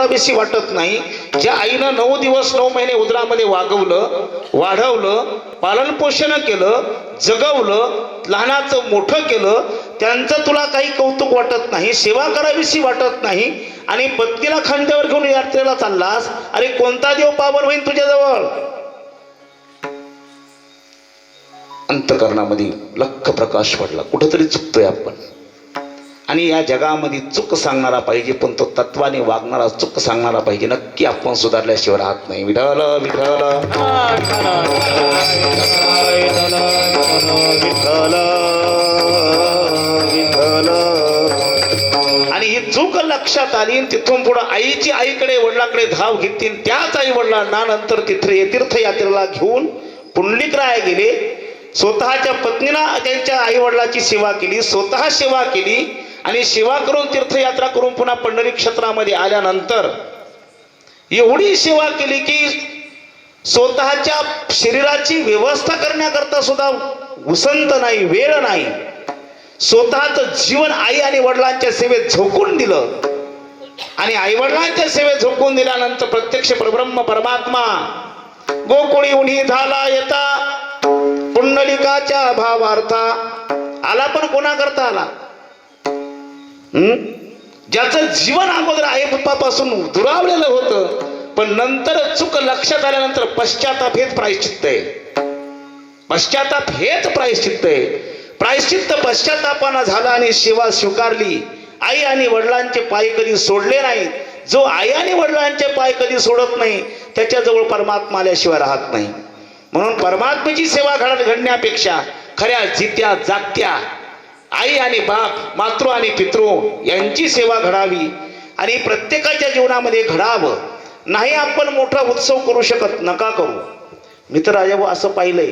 करावीशी वाटत नाही. ज्या आईनं नऊ दिवस नऊ महिने उदरामध्ये वागवलं वाढवलं पालन पोषण केलं जगवलं लहानाचं मोठं केलं त्यांचं तुला काही कौतुक वाटत नाही सेवा करावीशी वाटत नाही आणि पत्नीला खांद्यावर घेऊन यात्रेला चाललास अरे कोणता देव पावन होईल तुझ्याजवळ? अंतकरणामध्ये लख प्रकाश पडला. कुठंतरी चुकतोय आपण. आणि या जगामध्ये चूक सांगणारा पाहिजे पण तो तत्वाने वागणारा चूक सांगणारा पाहिजे. नक्की आपण सुधारल्याशिवाय राहत नाही. विठल विठल आणि ही चूक लक्षात आली तिथून पुढे आईची आईकडे वडिलाकडे धाव घेतली. त्याच आई वडिलांना नंतर तिथे तीर्थयात्रेला घेऊन पुंडलिकराया गेले. स्वतःच्या पत्नीला त्यांच्या आई वडिलाची सेवा केली. स्वतः सेवा केली. आणि सेवा करून तीर्थयात्रा करून पुन्हा पंढरी क्षेत्रामध्ये आल्यानंतर एवढी सेवा केली की स्वतःच्या शरीराची व्यवस्था करण्याकरता सुद्धा उसंत नाही वेळ नाही. स्वतःचं जीवन आई आणि वडिलांच्या सेवेत झोकून दिलं. आणि आई वडिलांच्या सेवेत झोकून दिल्यानंतर प्रत्यक्ष परब्रह्म परमात्मा गोकुळी उन्ही झाला येता. पुंडलिकाच्या भावार्था आला पण कोणाकरता आला? ज्याचं जीवन अगोदर आईपुपापासून दुरावलेलं होतं पण नंतर चूक लक्षात आल्यानंतर पश्चाताप हेच प्रायश्चित्त आहे. पश्चाताप हेच प्रायश्चित्त आहे. प्रायश्चित्त पश्चातापानं झालं आणि सेवा स्वीकारली. आई आणि वडिलांचे पाय कधी सोडले नाहीत. जो आई आणि वडिलांचे पाय कधी सोडत नाही त्याच्याजवळ परमात्मा आल्याशिवाय राहत नाही. म्हणून परमात्म्याची सेवा घडत घडण्यापेक्षा खऱ्या जित्या जागत्या आई आणि बाप मातृ आणि पितृ यांची सेवा घडावी आणि प्रत्येकाच्या जीवनामध्ये घडावं. नाही आपण मोठा उत्सव करू शकत नका करू. मी तर राजा असं पाहिलंय.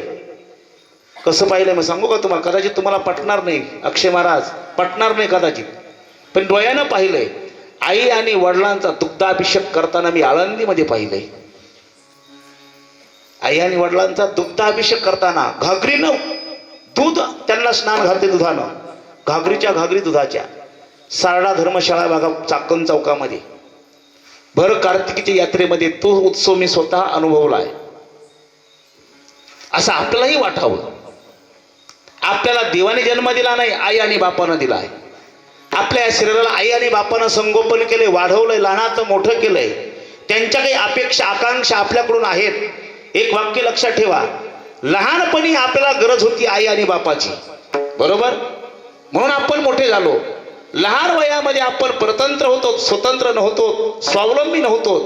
कसं पाहिलंय मग सांगू का तुम्हाला? कदाचित तुम्हाला पटणार नाही अक्षय महाराज. पटणार नाही कदाचित. पण डोळ्यानं पाहिलंय आई आणि वडिलांचा दुग्धाभिषेक करताना मी आळंदीमध्ये पाहिलंय. आई आणि वडिलांचा दुग्धाभिषेक करताना घागरीनं दूध त्यांना स्नान घालते दुधानं. घागरीच्या घागरी दुधाच्या. सारडा धर्मशाळा भागा चाकण चौकामध्ये. भर कार्तिकीच्या यात्रेमध्ये तो उत्सव मी स्वतः अनुभवला आहे असं आपल्यालाही वाटावं. आपल्याला देवाने जन्म दिला नाही आई आणि बापानं दिला आहे आपल्या या शरीराला आई आणि बापानं संगोपन केले वाढवलंय लहानाचं मोठं केलंय. त्यांच्या काही अपेक्षा आकांक्षा आपल्याकडून आहेत. एक वाक्य लक्षात ठेवा. लहानपणी आपल्याला गरज होती आई आणि बापाची. बरोबर? म्हणून आपण मोठे झालो. लहान वयामध्ये आपण परतंत्र होतो स्वतंत्र नव्हतो स्वावलंबी नव्हतो.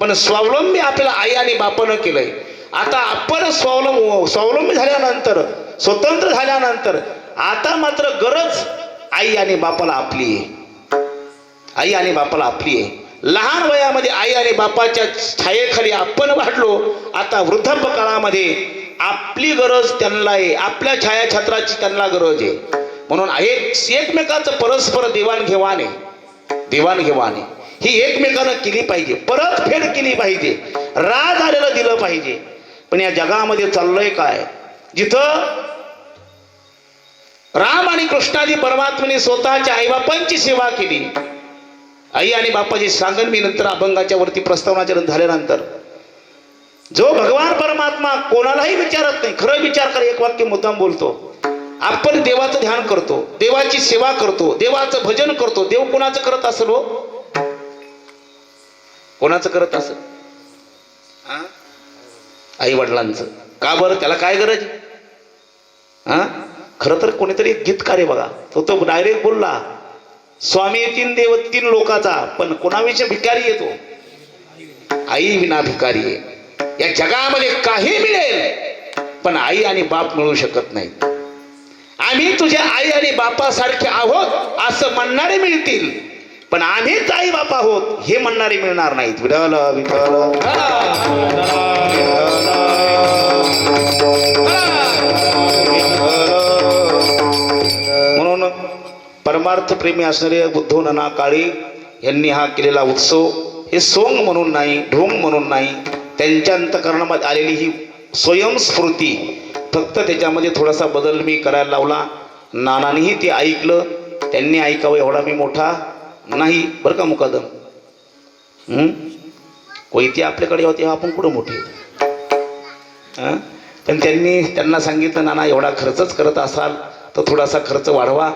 पण स्वावलंबी आपल्याला आई आणि बापानं केलंय. आता आपण स्वावलंब स्वावलंबी झाल्यानंतर स्वतंत्र झाल्यानंतर आता मात्र गरज आई आणि बापाला आपली आहे. आई आणि बापाला आपली आहे. लहान वयामध्ये आई आणि बापाच्या छायेखाली आपण वाढलो. आता वृद्धाप काळामध्ये आपली गरज त्यांना आहे. आपल्या छायाछत्राची त्यांना गरज आहे. म्हणून एक एकमेकाचं परस्पर देवाणघेवाण आहे. देवाणघेवाण आहे. ही एकमेकानं केली पाहिजे. परतफेड केली पाहिजे. राज आलेलं दिलं पाहिजे. पण या जगामध्ये चाललंय काय? जिथं राम आणि कृष्णादी परमात्मेने स्वतःच्या आईबापांची सेवा केली. आई आणि बापाची सांगण मी नंतर अभंगाच्या वरती प्रस्तावनाचरण झाल्यानंतर. जो भगवान परमात्मा कोणालाही विचारत नाही खरं विचार कर एक वाक्य मुद्दाम बोलतो. आपण देवाचं ध्यान करतो देवाची सेवा करतो देवाचं भजन करतो देव कोणाचं करत असेल हो? कोणाचं करत असेल? आई वडिलांचं का बरं? त्याला काय गरज? हा खरं तर कोणीतरी एक गीतकार आहे बघा. तो तो डायरेक्ट बोलला स्वामी तीन देव तीन लोकाचा पण कोणाविषयी भिकारी येतो आई विना भिकारी आहे. या जगामध्ये काही मिळेल पण आई आणि बाप मिळू शकत नाही आम्ही तुझ्या आई आणि बापासारखे आहोत असं म्हणणारे मिळतील. पण आम्हीच आई बाप आहोत हे म्हणणारे मिळणार नाहीत. विठल विठल म्हणून परमार्थ प्रेमी असणारे बुद्धो नाना काळी यांनी हा केलेला उत्सव हे सोंग म्हणून नाही ढोंग म्हणून नाही त्यांच्या अंतकरणामध्ये आलेली ही स्वयंस्फूर्ती फक्त त्याच्यामध्ये थोडासा बदल मी करायला लावला. नानानेही ते ऐकलं. त्यांनी ऐकावं एवढा मी मोठा नाही. बरं का मुकादम? हं? कोयती आपल्याकडे होते आपण कुठं मोठे? पण त्यांनी त्यांना सांगितलं नाना एवढा खर्चच करत असाल तर थोडासा खर्च वाढवा.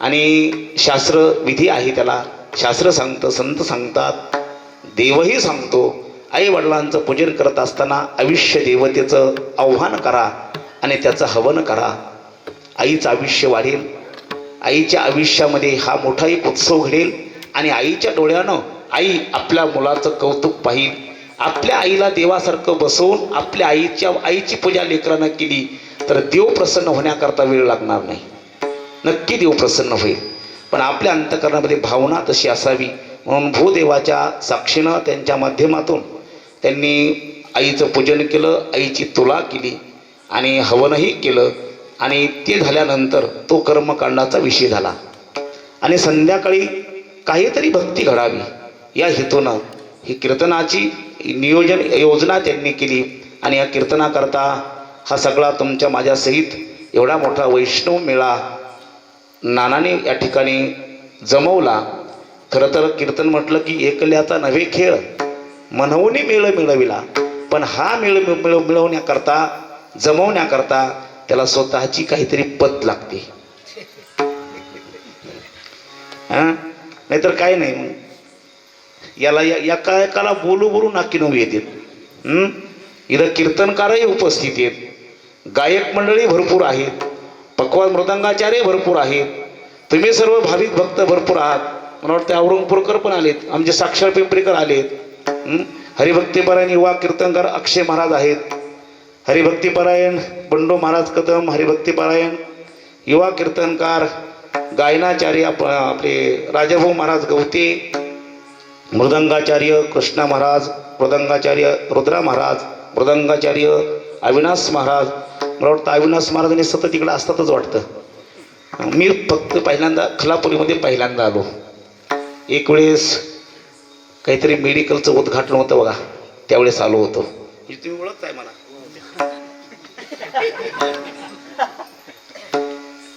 आणि शास्त्र विधी आहे त्याला. शास्त्र सांगतं संत सांगतात. देवही सांगतो. आई वडिलांचं पूजन करत असताना आयुष्य देवतेचं आव्हान करा आणि त्याचं हवन करा. आईचं आयुष्य वाढेल. आईच्या आयुष्यामध्ये हा मोठा एक उत्सव घडेल आणि आईच्या डोळ्यानं आई आपल्या मुलाचं कौतुक पाहिल. आपल्या आईला देवासारखं बसवून आपल्या आईच्या आईची पूजा लेकरानं केली तर देव प्रसन्न होण्याकरता वेळ लागणार नाही. नक्की देव प्रसन्न होईल. पण आपल्या अंतकरणामध्ये भावना तशी असावी. म्हणून भूदेवाच्या साक्षीनं त्यांच्या माध्यमातून त्यांनी आईचं पूजन केलं आईची तुला केली आणि हवनही केलं आणि ते झाल्यानंतर तो कर्मकांडाचा विषय झाला. आणि संध्याकाळी काहीतरी भक्ती घडावी या हेतूनं ही कीर्तनाची नियोजन योजना त्यांनी केली आणि या कीर्तनाकरता हा सगळा तुमच्या माझ्यासहित एवढा मोठा वैष्णव मेळा नानाने या ठिकाणी जमवला. खरं तर कीर्तन म्हटलं की एकल्याचा नव्हे खेळ. मनवून मेळ मिळविला. पण हा मेळ मिळ मिळवण्याकरता जमवण्याकरता त्याला स्वतःची काहीतरी पत लागते. हां? नाहीतर काय नाही मग. याला या एका एकाला बोलू बोलू नाकी नऊ येतात. इथं कीर्तनकारही उपस्थित आहेत. गायक मंडळी भरपूर आहेत. पकवान मृदंगाचार्य भरपूर आहेत. तुम्ही सर्व भाविक भक्त भरपूर आहात. मला वाटतं औरंगपूरकर पण आलेत. आमचे साक्षर पिंपरीकर आलेत. हरिभक्तीपरायण युवा कीर्तनकार अक्षय महाराज आहेत. हरिभक्तीपरायण बंडो महाराज कदम हरिभक्तीपरायण युवा कीर्तनकार गायनाचार्य आपले राजाभाऊ महाराज गवते मृदंगाचार्य कृष्णा महाराज मृदंगाचार्य रुद्रा महाराज मृदंगाचार्य अविनाश महाराज. मला वाटतं अविनाश महाराजांनी सतत इकडं असतातच वाटतं. मी फक्त पहिल्यांदा खलापुरीमध्ये पहिल्यांदा आलो. एक वेळेस काहीतरी मेडिकलचं उद्घाटन होतं बघा. त्यावेळेस आलो होतो. म्हणजे तुम्ही ओळखताय मला.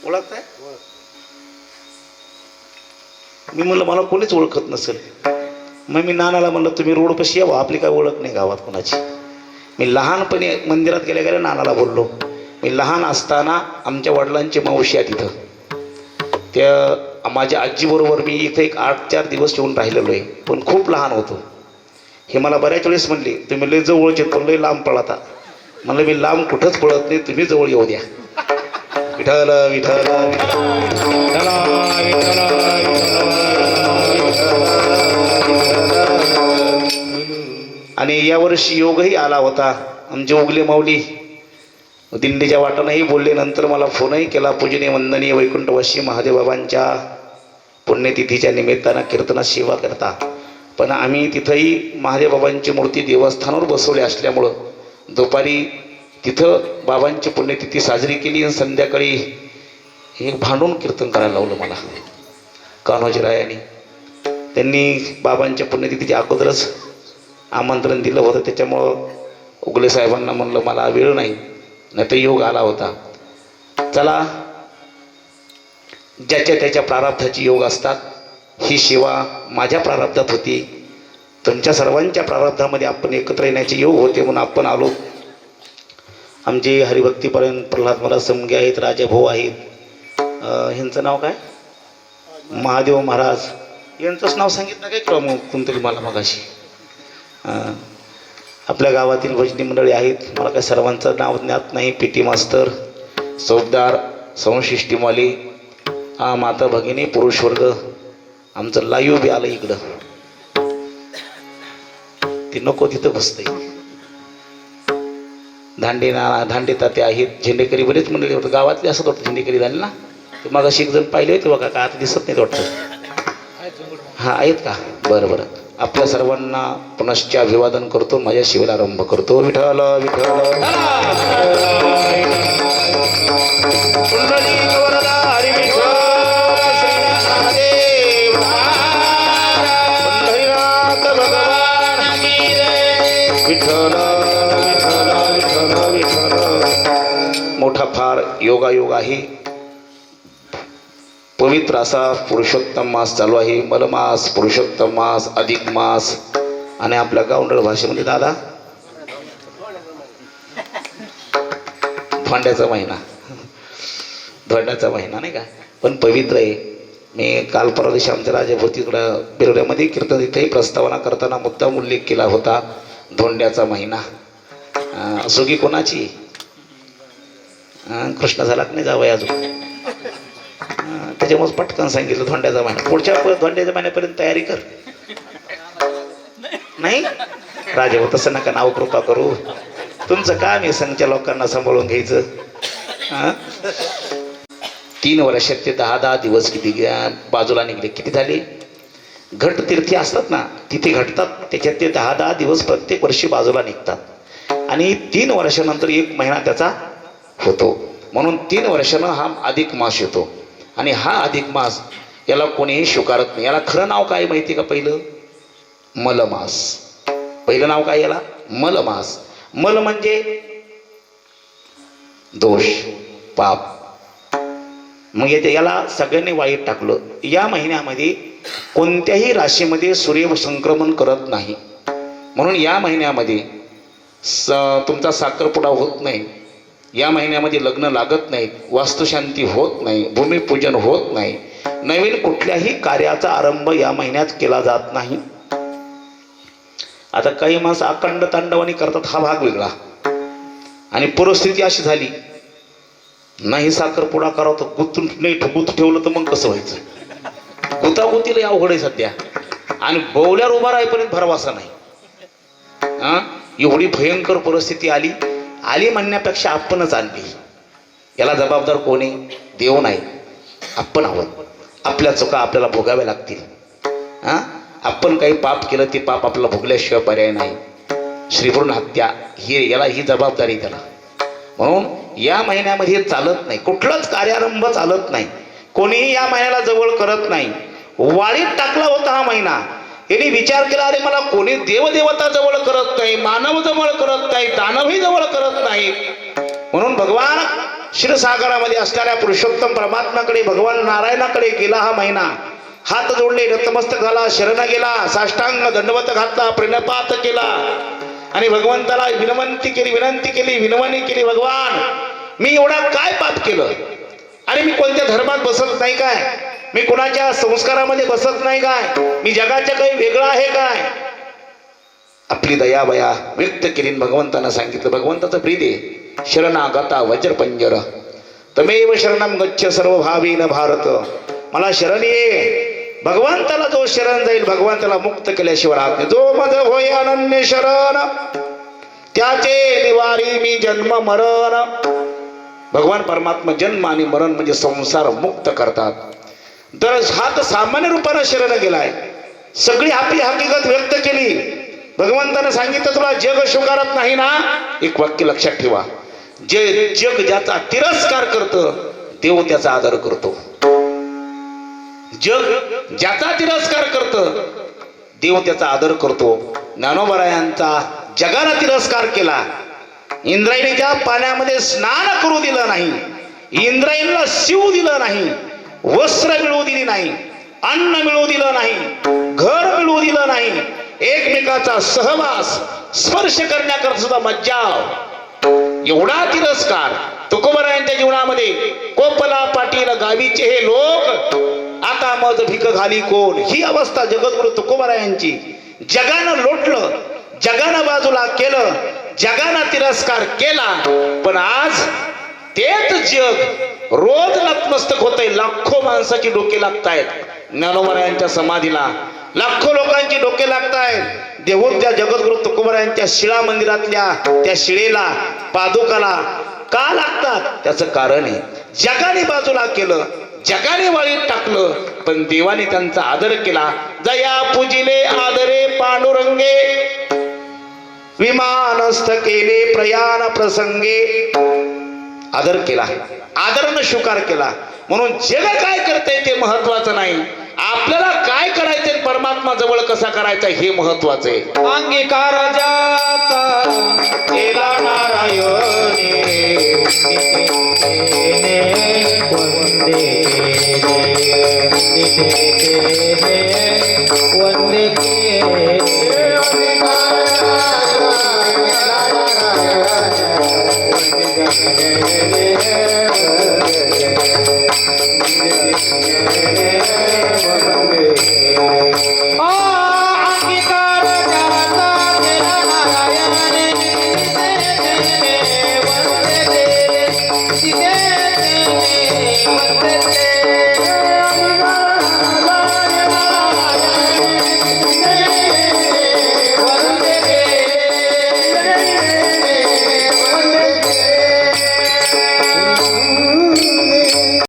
ओळखताय? मी म्हणलं मला कोणीच ओळखत नसेल. मग मी नानाला म्हणलं तुम्ही रोड रोडपाशी यावं आपली काय ओळख नाही गावात कोणाची. मी लहानपणी मंदिरात गेल्या गेल्या नानाला बोललो. मी लहान असताना आमच्या वडिलांची मावशी आहे तिथं त्या माझ्या आजीबरोबर मी इथं एक आठ चार दिवस येऊन राहिलेलो आहे. पण खूप लहान होतो. हे मला बऱ्याच वेळेस म्हणले तुम्ही लय जवळचे पण लय लांब पळता. म्हणलं मी लांब कुठंच पळत नाही तुम्ही जवळ येऊ द्या. विठल विठल आणि यावर्षी योगही आला होता. आमचे उगले माऊली दिंडीच्या वाटानंही बोलले नंतर मला फोनही केला पूजनीय वंदनीय वैकुंठवासी महादेवबाबांच्या पुण्यतिथीच्या निमित्तानं कीर्तनात सेवा करता. पण आम्ही तिथंही महादेवबाबांची मूर्ती देवस्थानावर बसवली असल्यामुळं दुपारी तिथं बाबांची पुण्यतिथी साजरी केली आणि संध्याकाळी हे भांडून कीर्तन करायला लावलं मला. कान्होजीरायांनी त्यांनी बाबांच्या पुण्यतिथीच्या अगोदरच आमंत्रण दिलं होतं. त्याच्यामुळं उगले साहेबांना म्हणलं मला वेळ नाही नाही तर योग आला होता. चला ज्याच्या त्याच्या प्रारब्धाची योग असतात ही सेवा माझ्या प्रारब्धात होती. तुमच्या सर्वांच्या प्रारब्धामध्ये आपण एकत्र येण्याचे योग होते म्हणून आपण आलो. आमचे हरिभक्तीपर्यंत प्रल्हाद महाराज समगे आहेत राजाभाऊ आहेत. ह्यांचं नाव काय? महादेव महाराज. यांचंच नाव सांगितलं काय किंवा मग कोणतरी मला मगाशी? आपल्या गावातील भजनी मंडळी आहेत. मला काय सर्वांचं नाव ज्ञात नाही पी टी मास्तर चौकदार संशिष्टीमाली हा माता भगिनी पुरुष वर्ग आमचं लाईव्ह बी आलं इकडं. ते नको तिथं बसतंय. धांडे ना धांडे ताते आहेत झेंडेकरी बरेच मंडळी होतं गावातले असत वाटतं झेंडेकरी झाले ना? ते मग एक जण पाहिले होते बघा का आता दिसत नाही वाटतं. हा आहेत का? बरं बरं. आपल्या सर्वांना पुनश्च अभिवादन करतो माझ्या शिवेला आरंभ करतो. विठ्ठल विठ्ठल. विठ्ठल विठ्ठल विठ्ठल विठ्ठल. मोठा फार योगायोग आहे. पवित्र असा पुरुषोत्तम मास चालू आहे. मलमास पुरुषोत्तम मास अधिक मास. आणि आपल्या गावंडळ भाषेमध्ये दादा धोंड्याचा महिना. धोंड्याचा महिना नाही का? पण पवित्र आहे. मी काल परवा दिवशी आमच्या राजाभोवतीकडं बिरोड्यामध्ये कीर्तन इथेही प्रस्तावना करताना मुद्दाम उल्लेख केला होता. धोंड्याचा महिना. सुगी कोणाची? कृष्ण झाला की नाही जावं अजून. अं, त्याच्यामुळे पटकन सांगितलं धोंड्याचा महिना. पुढच्या धोंड्याच्या महिन्यापर्यंत तयारी कर. नाही? राजा तसं नका. नाव कृपा करू. तुमचं काम आहे संघच्या लोकांना सांभाळून घ्यायचं. तीन वर्षात ते दहा दहा दिवस किती बाजूला निघले. किती झाले? घट तीर्थी असतात ना तिथे घटतात. त्याच्यात ते दहा दहा दिवस प्रत्येक वर्षी बाजूला निघतात. आणि तीन वर्षानंतर एक महिना त्याचा होतो. म्हणून तीन वर्षानं हा अधिक मास येतो. आणि हा अधिक मास याला कोणीही स्वीकारत नाही. याला खरं नाव काय माहिती का पहिलं? मलमास. पहिलं नाव काय याला? मलमास. मल म्हणजे दोष पाप. मग येते याला सगळ्यांनी वाईट टाकलं. या महिन्यामध्ये कोणत्याही राशीमध्ये सूर्य संक्रमण करत नाही. म्हणून या महिन्यामध्ये स तुमचा साखरपुडा होत नाही. या महिन्यामध्ये लग्न लागत नाहीत वास्तुशांती होत नाही भूमिपूजन होत नाही. नवीन कुठल्याही कार्याचा आरंभ या महिन्यात केला जात नाही. आता काही माणसं अखंड तांडवानी करतात हा भाग वेगळा. आणि परिस्थिती अशी झाली नाही साखरपुडा करावं तर गुंतून नाही गुंत ठेवलं तर मग कसं व्हायचं? गुतागुतीला अवघड आहे सध्या. आणि बोवल्यावर उभा राहीपर्यंत भरवासा नाही. हा? एवढी भयंकर परिस्थिती आली. आली म्हणण्यापेक्षा आपणच आणली. याला जबाबदार कोणी? देव नाही. आपण आहोत. आपल्या चुका आपल्याला भोगाव्या लागतील. हा? आपण काही पाप केलं ते पाप आपल्याला भोगल्याशिवाय पर्याय नाही. श्रीभ्रूण हत्या ही याला ही जबाबदारी त्याला. म्हणून या महिन्यामध्ये चालत नाही. कुठलंच कार्यारंभ चालत नाही. कोणीही या महिन्याला जवळ करत नाही. वाळीत टाकला होता हा महिना. यांनी विचार केला अरे मला कोणी देवदेवता जवळ करत नाही मानव जवळ करत नाही दानवही जवळ करत नाही. म्हणून भगवान क्षीरसागरामध्ये असणाऱ्या पुरुषोत्तम परमात्माकडे भगवान नारायणाकडे गेला हा महिना. हात जोडले नतमस्तक झाला शरण गेला साष्टांग दंडवत घातला प्रणपात केला. आणि भगवंताला विनवंती केली विनंती केली विनवणी केली भगवान मी एवढा काय पाप केलं? अरे मी कोणत्या धर्मात बसत नाही काय? मी कोणाच्या संस्कारामध्ये बसत नाही काय? मी जगाच्या काही वेगळं आहे काय? आपली दयाबया व्यक्त केली भगवंतांना भगवंतानं सांगितलं. भगवंताचं प्रीती आहे. शरणागता वज्रपंजर. तमेव शरणम गच्छ सर्व भावीन भारत. मला शरण ये. भगवंताला जो शरण जाईल भगवंताला मुक्त केल्याशिवाय राहत नाही. जो मज होय अनन्य शरण त्याचे निवारी मी जन्म मरण. भगवान परमात्मा जन्म आणि मरण म्हणजे संसार मुक्त करतात. तर हा तर सामान्य रूपानं शरण गेलाय. सगळी आपली हकीकत व्यक्त केली. भगवंतानं सांगितलं तुला जग स्वीकारत नाही ना? एक वाक्य लक्षात ठेवा. जे जग ज्याचा तिरस्कार करतं देव त्याचा आदर करतो. जग ज्याचा तिरस्कार करतं देव त्याचा आदर करतो. ज्ञानोबरायांचा जगाला तिरस्कार केला. इंद्रायणीच्या पाण्यामध्ये स्नान करू दिलं नाही. इंद्रायणीला शिव दिलं नाही. वस्त्र मिळवू दिली नाही. अन्न मिळवू दिलं नाही. घर मिळवू दिलं नाही. एकमेकाचा सहवास स्पर्श करण्याकरता सुद्धा मज्जाव एवढा तिरस्कार तुकोबरायांच्या जीवनामध्ये कोपला पाटील गावीचे हे लोक आता मज भिक घाली कोण? ही अवस्था जगद्गुरु तुकोबरायांची. जगानं लोटलं जगानं बाजूला केलं जगानं तिरस्कार केला पण आज तेच जग रोज नतमस्तक होतंय. लाखो माणसाची डोके लागतायत. ज्ञानोबरायांच्या समाधीला लाखो लोकांची डोके लागतायत. देहूत त्या जगद्गुरु तुकोबरायांच्या शिळा मंदिरातल्या त्या शिळेला पादुकाला का लागतात? त्याचं कारण आहे. जगाने बाजूला केलं जगाने वाळीत टाकलं पण देवाने त्यांचा आदर केला. जया पूजिले आदरे पांडुरंगे. विमानस्थ केले प्रयाण प्रसंगे. आदर केला. आदरनं स्वीकार केला. म्हणून जग काय करते ते महत्वाचं नाही. आपल्याला काय करायचंय परमात्मा जवळ कसा करायचा हे महत्वाचं आहे. अंगीकाराच्या केला नारायण. Vande Oh, Akita.